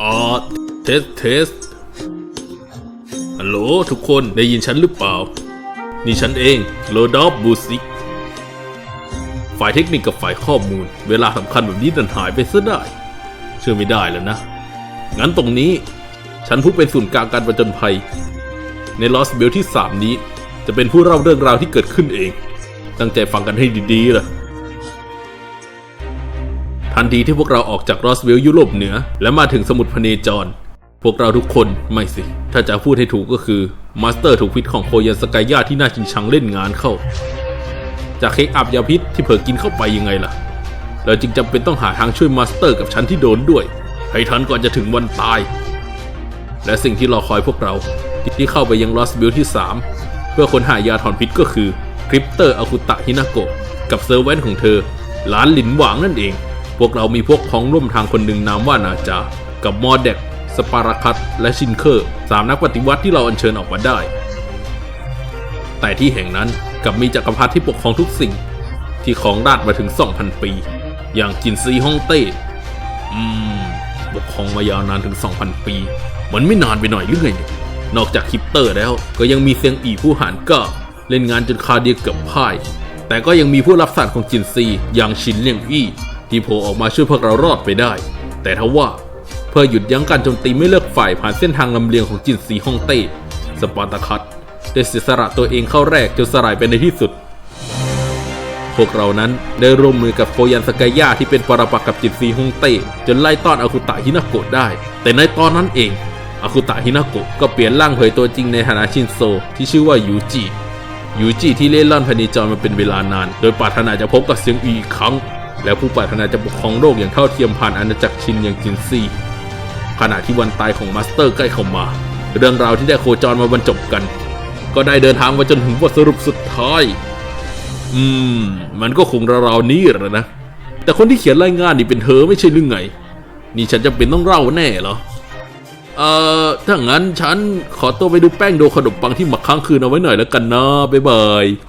อ๋อเทส เทส ฮัลโหลทุกคนได้ยินฉันหรือเปล่า นี่ฉันเองโลดอฟบูซิก ฝ่ายเทคนิคกับฝ่ายข้อมูล เวลาสำคัญแบบนี้ดันหายไปซะได้ เชื่อไม่ได้แล้วนะ งั้นตรงนี้ ฉันผู้เป็นศูนย์กลางการประจนภัย ในลอสเบลที่ 3 นี้ จะเป็นผู้เล่าเรื่องราวที่เกิดขึ้นเอง ตั้งใจฟังกันให้ดีๆล่ะ ทันทีที่พวกเราออกจากรอสเวลยุโรปเหนือ และมาถึงสมุทรพเนจร พวกเราทุกคนไม่สิ ถ้าจะพูดให้ถูกก็คือมาสเตอร์ถูกพิษของโคยันสกายาที่น่าชิงชังเล่นงานเข้า จากเค้กอับยาพิษที่เผลอกินเข้าไปยังไงล่ะ เราจึงจำเป็นต้องหาทางช่วยมาสเตอร์กับฉันที่โดนด้วย ให้ทันก่อนจะถึงวันตาย และสิ่งที่รอคอยพวกเราที่เข้าไปยังลอสบิลที่ 3 เพื่อค้นหายาถอนพิษก็คือคริปเตอร์อาคุตะฮินาโกะกับเซอร์เวนของเธอ หลานหลินหวางนั่นเอง พวกเรามีพวกพ้องร่วมทางคนหนึ่งนามว่านาจา กับมอเด็กสปาราคัตและชินเคอร์สามนักปฏิวัติที่เราอัญเชิญออกมาได้ แต่ที่แห่งนั้นกับมีจักรพรรดิที่ปกครองทุกสิ่ง ที่ของราชมาถึง 2,000 ปี อย่างจินซีฮ่องเต้อืมปกครองมายาวนานถึง 2,000 ปี มันไม่นานไปหน่อยหรือไงเนี่ยนอกจากคิปเตอร์แล้วก็ยังมีเซียงอีผู้หานก้าเล่นงานจนคาเดียเกือบพ่าย แต่ก็ยังมีผู้รับสั่งของจินซีอย่างชินเลียงอี้ ที่โผล่ออกมาช่วยพวกเรารอดไปได้ แต่ทว่าเพื่อหยุดยั้งการโจมตีไม่เลิกฝ่ายผ่านเส้นทางลำเลียงของจินซีฮ่องเต้สปาร์ตาคัสได้เสียสละตัวเองเข้าแรกจนสลายไปในที่สุด พวกเรานั้นได้ร่วมมือกับโคยันสกายาที่เป็นปรปักษ์กับจินซีฮ่องเต้จนไล่ต้อนอาคุตะฮินาโกะได้ แต่ในตอนนั้นเองอาคุตะฮินาโกะก็เปลี่ยนร่างเผยตัวจริงในฐานะชินโซ ที่ชื่อว่ายูจิยูจิที่เล่นล่อนพเนจรมาเป็นเวลานาน โดยปรารถนาจะพบกับเซียงอีอีกครั้ง และผู้ปรารถนาจะปกครองโลกอย่างเท่าเทียมผ่านอาณาจักรชินอย่างจินซีขณะที่วันตายของมาสเตอร์ใกล้เข้ามา เรื่องราวที่ได้โคจรมาบรรจบกัน ก็ได้เดินทางมาจนถึงบทสรุปสุดท้าย อืม มันก็คงราวๆนี้แหละนะ แต่คนที่เขียนรายงานนี่เป็นเธอไม่ใช่หรือไง นี่ฉันจะเป็นต้องเล่าแน่เหรอ เอ่อ ถ้างั้นฉันขอตัวไปดูแป้งโดขนมปังที่หมักค้างคืนเอาไว้หน่อยแล้วกันนะบ๊ายบาย